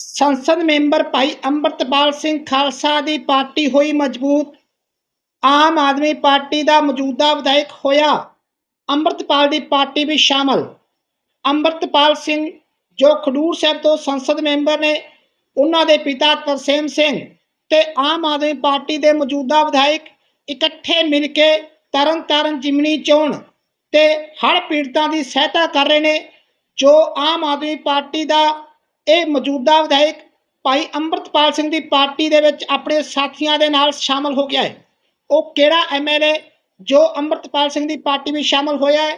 ਸੰਸਦ ਮੈਂਬਰ ਭਾਈ ਅੰਮ੍ਰਿਤਪਾਲ ਸਿੰਘ ਖਾਲਸਾ ਦੀ ਪਾਰਟੀ ਹੋਈ ਮਜ਼ਬੂਤ। ਆਮ ਆਦਮੀ ਪਾਰਟੀ ਦਾ ਮੌਜੂਦਾ ਵਿਧਾਇਕ ਹੋਇਆ। ਅੰਮ੍ਰਿਤਪਾਲ ਦੀ ਪਾਰਟੀ ਵੀ ਸ਼ਾਮਲ। ਅੰਮ੍ਰਿਤਪਾਲ ਸਿੰਘ, ਜੋ ਖਡੂਰ ਸਾਹਿਬ ਤੋਂ ਸੰਸਦ ਮੈਂਬਰ ਨੇ, ਉਹਨਾਂ ਦੇ ਪਿਤਾ ਤਰਸੇਮ ਸਿੰਘ ਤੇ ਆਮ ਆਦਮੀ ਪਾਰਟੀ ਦੇ ਮੌਜੂਦਾ ਵਿਧਾਇਕ ਇਕੱਠੇ ਮਿਲ ਕੇ ਤਰਨਤਾਰਨ ਜਿਮਨੀ ਚੋਣ ਤੇ ਹੜ੍ਹ ਪੀੜਤਾਂ ਦੀ ਸਹਾਇਤਾ ਕਰ ਰਹੇ ਨੇ, ਜੋ ਆਮ ਆਦਮੀ ਪਾਰਟੀ ਦਾ ਇਹ ਮੌਜੂਦਾ ਵਿਧਾਇਕ ਭਾਈ ਅੰਮ੍ਰਿਤਪਾਲ ਸਿੰਘ ਦੀ ਪਾਰਟੀ ਦੇ ਵਿੱਚ ਆਪਣੇ ਸਾਥੀਆਂ ਦੇ ਨਾਲ ਸ਼ਾਮਲ ਹੋ ਗਿਆ ਹੈ। ਉਹ ਕਿਹੜਾ ਐਮਐਲਏ ਜੋ ਅੰਮ੍ਰਿਤਪਾਲ ਸਿੰਘ ਦੀ ਪਾਰਟੀ ਵਿੱਚ ਸ਼ਾਮਲ ਹੋਇਆ ਹੈ?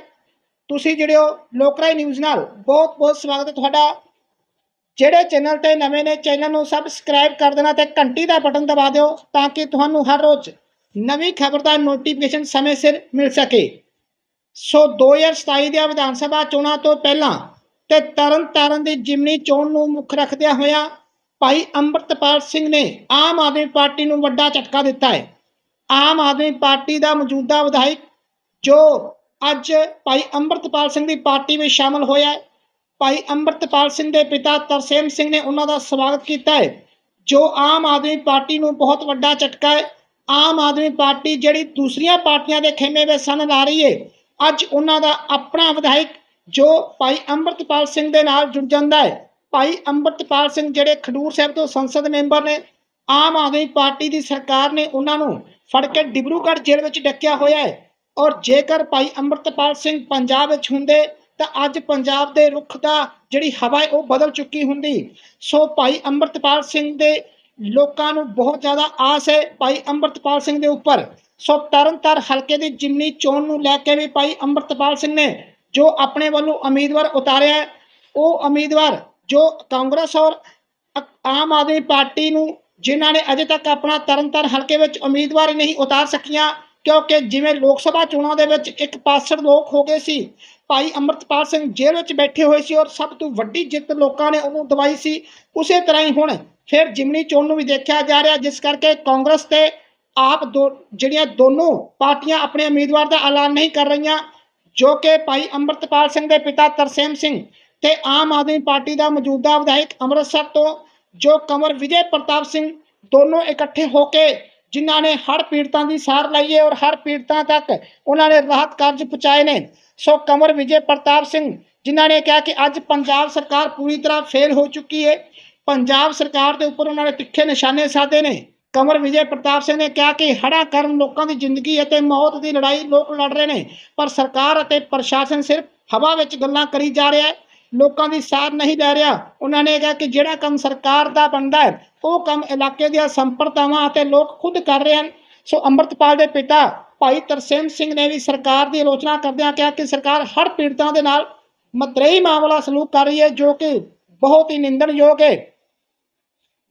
ਤੁਸੀਂ ਜਿਹੜੇ ਹੋ ਲੋਕਰਾਈ ਨਿਊਜ਼ ਨਾਲ। ਬਹੁਤ ਬਹੁਤ ਸਵਾਗਤ ਹੈ ਤੁਹਾਡਾ। ਜਿਹੜੇ ਚੈਨਲ ਤੇ ਨਵੇਂ ਨੇ, ਚੈਨਲ ਨੂੰ ਸਬਸਕ੍ਰਾਈਬ ਕਰ ਦੇਣਾ ਤੇ ਘੰਟੀ ਦਾ ਬਟਨ ਦਬਾ ਦਿਓ ਤਾਂ ਕਿ ਤੁਹਾਨੂੰ ਹਰ ਰੋਜ਼ ਨਵੀਂ ਖਬਰ ਦਾ ਨੋਟੀਫਿਕੇਸ਼ਨ ਸਮੇਂ ਸਿਰ ਮਿਲ ਸਕੇ। ਸੋ 2027 ਦੀਆਂ ਵਿਧਾਨ ਸਭਾ ਚੋਣਾਂ ਤੋਂ ਪਹਿਲਾਂ ਤੇ ਤਰਨ ਤਾਰਨ ਦੀ ਜਿਮਨੀ ਚੋਣ ਨੂੰ ਮੁੱਖ ਰੱਖਦਿਆਂ ਹੋਇਆ ਭਾਈ ਅੰਮ੍ਰਿਤਪਾਲ ਸਿੰਘ ਨੇ ਆਮ ਆਦਮੀ ਪਾਰਟੀ ਨੂੰ ਵੱਡਾ ਝਟਕਾ ਦਿੱਤਾ ਹੈ। ਆਮ ਆਦਮੀ ਪਾਰਟੀ ਦਾ ਮੌਜੂਦਾ ਵਿਧਾਇਕ, ਜੋ ਅੱਜ ਭਾਈ ਅੰਮ੍ਰਿਤਪਾਲ ਸਿੰਘ ਦੀ ਪਾਰਟੀ ਵਿੱਚ ਸ਼ਾਮਲ ਹੋਇਆ ਹੈ। ਭਾਈ ਅੰਮ੍ਰਿਤਪਾਲ ਸਿੰਘ ਦੇ ਪਿਤਾ ਤਰਸੇਮ ਸਿੰਘ ਨੇ ਉਹਨਾਂ ਦਾ ਸਵਾਗਤ ਕੀਤਾ ਹੈ, ਜੋ ਆਮ ਆਦਮੀ ਪਾਰਟੀ ਨੂੰ ਬਹੁਤ ਵੱਡਾ ਝਟਕਾ ਹੈ। ਆਮ ਆਦਮੀ ਪਾਰਟੀ ਜਿਹੜੀ ਦੂਸਰੀਆਂ ਪਾਰਟੀਆਂ ਦੇ ਖੇਮੇ ਵਿੱਚ ਸਨ ਲਾ ਰਹੀ ਹੈ, ਅੱਜ ਉਹਨਾਂ ਦਾ ਆਪਣਾ ਵਿਧਾਇਕ ਜੋ ਭਾਈ ਅੰਮ੍ਰਿਤਪਾਲ ਸਿੰਘ ਦੇ ਨਾਲ ਜੁੜ ਜਾਂਦਾ ਹੈ, ਭਾਈ ਅੰਮ੍ਰਿਤਪਾਲ ਸਿੰਘ ਜਿਹੜੇ ਖਡੂਰ ਸਾਹਿਬ ਤੋਂ ਸੰਸਦ ਮੈਂਬਰ ਨੇ, ਆਮ ਆਦਮੀ ਪਾਰਟੀ ਦੀ ਸਰਕਾਰ ਨੇ ਉਹਨਾਂ ਨੂੰ ਫੜ ਕੇ ਡਿਬਰੂਗੜ੍ਹ ਜੇਲ੍ਹ ਵਿੱਚ ਡੱਕਿਆ ਹੋਇਆ ਹੈ ਔਰ ਜੇਕਰ ਭਾਈ ਅੰਮ੍ਰਿਤਪਾਲ ਸਿੰਘ ਪੰਜਾਬ ਵਿੱਚ ਹੁੰਦੇ ਤਾਂ ਅੱਜ ਪੰਜਾਬ ਦੇ ਰੁੱਖ ਦਾ ਜਿਹੜੀ ਹਵਾ ਹੈ ਉਹ ਬਦਲ ਚੁੱਕੀ ਹੁੰਦੀ। ਸੋ ਭਾਈ ਅੰਮ੍ਰਿਤਪਾਲ ਸਿੰਘ ਦੇ ਲੋਕਾਂ ਨੂੰ ਬਹੁਤ ਜ਼ਿਆਦਾ ਆਸ ਹੈ ਭਾਈ ਅੰਮ੍ਰਿਤਪਾਲ ਸਿੰਘ ਦੇ ਉੱਪਰ। ਸੋ ਤਰਨਤਾਰ ਹਲਕੇ ਦੀ ਜਿਮਨੀ ਚੋਣ ਨੂੰ ਲੈ ਕੇ ਵੀ ਭਾਈ ਅੰਮ੍ਰਿਤਪਾਲ ਸਿੰਘ ਨੇ ਜੋ ਆਪਣੇ ਵੱਲੋਂ ਉਮੀਦਵਾਰ ਉਤਾਰਿਆ ਹੈ, ਉਹ ਉਮੀਦਵਾਰ ਜੋ ਕਾਂਗਰਸ ਔਰ ਆਮ ਆਦਮੀ ਪਾਰਟੀ ਨੂੰ ਜਿਨ੍ਹਾਂ ਨੇ ਅਜੇ ਤੱਕ ਆਪਣਾ ਤਰਨਤਾਰਨ ਹਲਕੇ ਵਿੱਚ ਉਮੀਦਵਾਰ ਨਹੀਂ ਉਤਾਰ ਸਕੀਆਂ ਕਿਉਂਕਿ ਜਿਵੇਂ ਲੋਕ ਸਭਾ ਚੋਣਾਂ ਦੇ ਵਿੱਚ ਇੱਕ ਪਾਸੜ ਲੋਕ ਹੋ ਗਏ ਸੀ ਭਾਈ ਅੰਮ੍ਰਿਤਪਾਲ ਸਿੰਘ ਜੇਲ੍ਹ ਵਿੱਚ ਬੈਠੇ ਹੋਏ ਸੀ ਔਰ ਸਭ ਤੋਂ ਵੱਡੀ ਜਿੱਤ ਲੋਕਾਂ ਨੇ ਉਹਨੂੰ ਦਵਾਈ ਸੀ ਉਸੇ ਤਰ੍ਹਾਂ ਹੀ ਹੁਣ ਫਿਰ ਜਿਮਨੀ ਚੋਣ ਨੂੰ ਵੀ ਦੇਖਿਆ ਜਾ ਰਿਹਾ ਜਿਸ ਕਰਕੇ ਕਾਂਗਰਸ ਤੇ ਆਪ ਦੋ ਜਿਹੜੀਆਂ ਦੋਨੋਂ ਪਾਰਟੀਆਂ ਆਪਣੇ ਉਮੀਦਵਾਰ ਦਾ ਐਲਾਨ ਨਹੀਂ ਕਰ ਰਹੀਆਂ ਜੋ ਕਿ ਭਾਈ ਅੰਮ੍ਰਿਤਪਾਲ ਸਿੰਘ ਦੇ ਪਿਤਾ ਤਰਸੇਮ ਸਿੰਘ ਤੇ ਆਮ ਆਦਮੀ ਪਾਰਟੀ ਦਾ ਮੌਜੂਦਾ ਵਿਧਾਇਕ ਅੰਮ੍ਰਿਤਸਰ ਤੋਂ ਜੋ ਕੰਵਰ ਵਿਜੇ ਪ੍ਰਤਾਪ ਸਿੰਘ ਦੋਨੋਂ ਇਕੱਠੇ ਹੋ ਕੇ ਜਿਨ੍ਹਾਂ ਨੇ ਹੜ੍ਹ ਪੀੜਤਾਂ ਦੀ ਸਾਰ ਲਈ ਹੈ ਔਰ ਹੜ੍ਹ ਪੀੜਤਾਂ ਤੱਕ ਉਹਨਾਂ ਨੇ ਰਾਹਤ ਕਾਰਜ ਪਹੁੰਚਾਏ ਨੇ, ਸੋ ਕੰਵਰ ਵਿਜੇ ਪ੍ਰਤਾਪ ਸਿੰਘ ਜਿਨ੍ਹਾਂ ਨੇ ਕਿਹਾ ਕਿ ਅੱਜ ਪੰਜਾਬ ਸਰਕਾਰ ਪੂਰੀ ਤਰ੍ਹਾਂ ਫੇਲ ਹੋ ਚੁੱਕੀ ਹੈ, ਪੰਜਾਬ ਸਰਕਾਰ ਦੇ ਉੱਪਰ ਉਹਨਾਂ ਨੇ ਤਿੱਖੇ ਨਿਸ਼ਾਨੇ ਸਾਧੇ ਨੇ। ਕੰਵਰ ਵਿਜੇ ਪ੍ਰਤਾਪ ਸਿੰਘ ਨੇ ਕਿਹਾ ਕਿ ਹੜ੍ਹਾਂ ਕਾਰਨ ਲੋਕਾਂ ਦੀ ਜ਼ਿੰਦਗੀ ਅਤੇ ਮੌਤ ਦੀ ਲੜਾਈ ਲੋਕ ਲੜ ਰਹੇ ਨੇ ਪਰ ਸਰਕਾਰ ਅਤੇ ਪ੍ਰਸ਼ਾਸਨ ਸਿਰਫ ਹਵਾ ਵਿੱਚ ਗੱਲਾਂ ਕਰੀ ਜਾ ਰਿਹਾ ਹੈ ਲੋਕਾਂ ਦੀ ਸਾਰ ਨਹੀਂ ਲੈ ਰਿਹਾ ਉਹਨਾਂ ਨੇ ਕਿਹਾ ਕਿ ਜਿਹੜਾ ਕੰਮ ਸਰਕਾਰ ਦਾ ਬਣਦਾ ਹੈ ਉਹ ਕੰਮ ਇਲਾਕੇ ਦੀਆਂ ਸੰਪਰਦਾਵਾਂ ਅਤੇ ਲੋਕ ਖੁਦ ਕਰ ਰਹੇ ਹਨ ਸੋ ਅੰਮ੍ਰਿਤਪਾਲ ਦੇ ਪਿਤਾ ਭਾਈ ਤਰਸੇਮ ਸਿੰਘ ਨੇ ਵੀ ਸਰਕਾਰ ਦੀ ਆਲੋਚਨਾ ਕਰਦਿਆਂ ਕਿਹਾ ਕਿ ਸਰਕਾਰ ਹਰ ਪੀੜਤਾਂ ਦੇ ਨਾਲ ਮਤਰੇਈ ਮਾਮਲਾ ਸਲੂਕ ਕਰ ਰਹੀ ਹੈ ਜੋ ਕਿ ਬਹੁਤ ਹੀ ਨਿੰਦਣਯੋਗ ਹੈ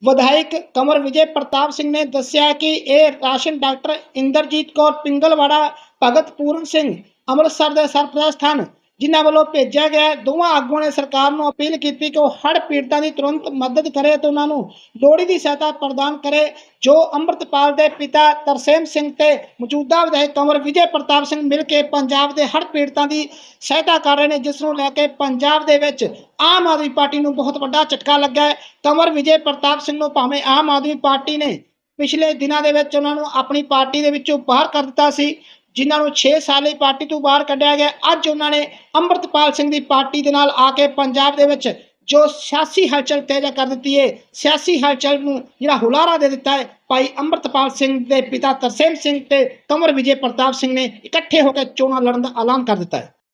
ਵਿਧਾਇਕ ਕੰਵਰ ਵਿਜੇ ਪ੍ਰਤਾਪ ਸਿੰਘ ਨੇ ਦੱਸਿਆ ਕਿ ਇਹ ਰਾਸ਼ਨ ਡਾਕਟਰ ਇੰਦਰਜੀਤ ਕੌਰ ਪਿੰਗਲਵਾੜਾ ਭਗਤ ਪੂਰਨ ਸਿੰਘ ਅੰਮ੍ਰਿਤਸਰ ਦੇ ਸਰਪ੍ਰਸਤ ਹਨ ਜਿਨ੍ਹਾਂ ਵੱਲੋਂ ਭੇਜਿਆ ਗਿਆ ਦੋਵਾਂ ਆਗੂਆਂ ਨੇ ਸਰਕਾਰ ਨੂੰ ਅਪੀਲ ਕੀਤੀ ਕਿ ਉਹ ਹੜ੍ਹ ਪੀੜਤਾਂ ਦੀ ਤੁਰੰਤ ਮਦਦ ਕਰੇ ਤੇ ਉਹਨਾਂ ਨੂੰ ਲੋੜੀ ਦੀ ਸਹਾਇਤਾ ਪ੍ਰਦਾਨ ਕਰੇ, ਜੋ ਅੰਮ੍ਰਿਤਪਾਲ ਦੇ ਪਿਤਾ ਤਰਸੇਮ ਸਿੰਘ ਤੇ ਮੌਜੂਦਾ ਵਿਧਾਇਕ ਕੰਵਰ ਵਿਜੇ ਪ੍ਰਤਾਪ ਸਿੰਘ ਮਿਲ ਕੇ ਪੰਜਾਬ ਦੇ ਹੜ੍ਹ ਪੀੜਤਾਂ ਦੀ ਸਹਾਇਤਾ ਕਰ ਰਹੇ ਨੇ, ਜਿਸ ਨੂੰ ਲੈ ਕੇ ਪੰਜਾਬ ਦੇ ਵਿੱਚ ਆਮ ਆਦਮੀ ਪਾਰਟੀ ਨੂੰ ਬਹੁਤ ਵੱਡਾ ਝਟਕਾ ਲੱਗਾ ਹੈ। ਕੰਵਰ ਵਿਜੇ ਪ੍ਰਤਾਪ ਸਿੰਘ ਨੂੰ ਭਾਵੇਂ ਆਮ ਆਦਮੀ ਪਾਰਟੀ ਨੇ ਪਿਛਲੇ ਦਿਨਾਂ ਦੇ ਵਿੱਚ ਉਹਨਾਂ ਨੂੰ ਆਪਣੀ ਪਾਰਟੀ ਦੇ ਵਿੱਚੋਂ ਬਾਹਰ ਕਰ ਦਿੱਤਾ ਸੀ ਜਿਨ੍ਹਾਂ ਨੂੰ 6 ਸਾਲ ਲਈ ਪਾਰਟੀ ਤੋਂ ਬਾਹਰ ਕੱਢਿਆ ਗਿਆ। ਅੱਜ ਉਹਨਾਂ ਨੇ ਅੰਮ੍ਰਿਤਪਾਲ ਸਿੰਘ ਦੀ ਪਾਰਟੀ ਦੇ ਨਾਲ ਆ ਕੇ ਪੰਜਾਬ ਦੇ ਵਿੱਚ ਜੋ ਸਿਆਸੀ ਹਲਚਲ ਤੇਜ਼ ਕਰ ਦਿੱਤੀ ਹੈ, ਸਿਆਸੀ ਹਲਚਲ ਨੂੰ ਜਿਹੜਾ ਹੁਲਾਰਾ ਦੇ ਦਿੱਤਾ ਹੈ, ਭਾਈ ਅੰਮ੍ਰਿਤਪਾਲ ਸਿੰਘ ਦੇ ਪਿਤਾ ਤਰਸੇਮ ਸਿੰਘ ਤੇ ਕੰਵਰ ਵਿਜੇ ਪ੍ਰਤਾਪ ਸਿੰਘ ਨੇ ਇਕੱਠੇ ਹੋ ਕੇ ਚੋਣਾਂ ਲੜਨ ਦਾ ਐਲਾਨ ਕਰ ਦਿੱਤਾ ਹੈ।